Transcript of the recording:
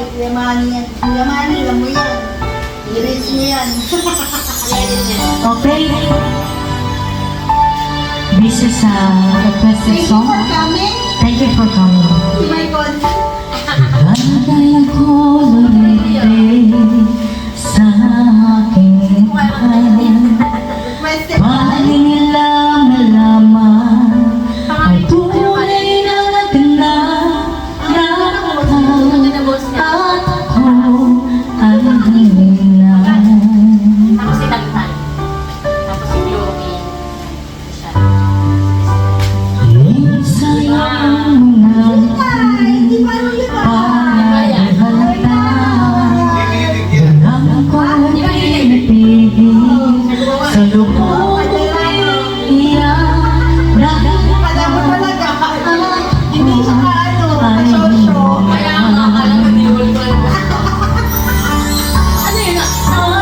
kay Kuya Manny yan. Niya yan. okay. This is uh, a requested song. Thank you for coming. Thank you for coming. My God. 啊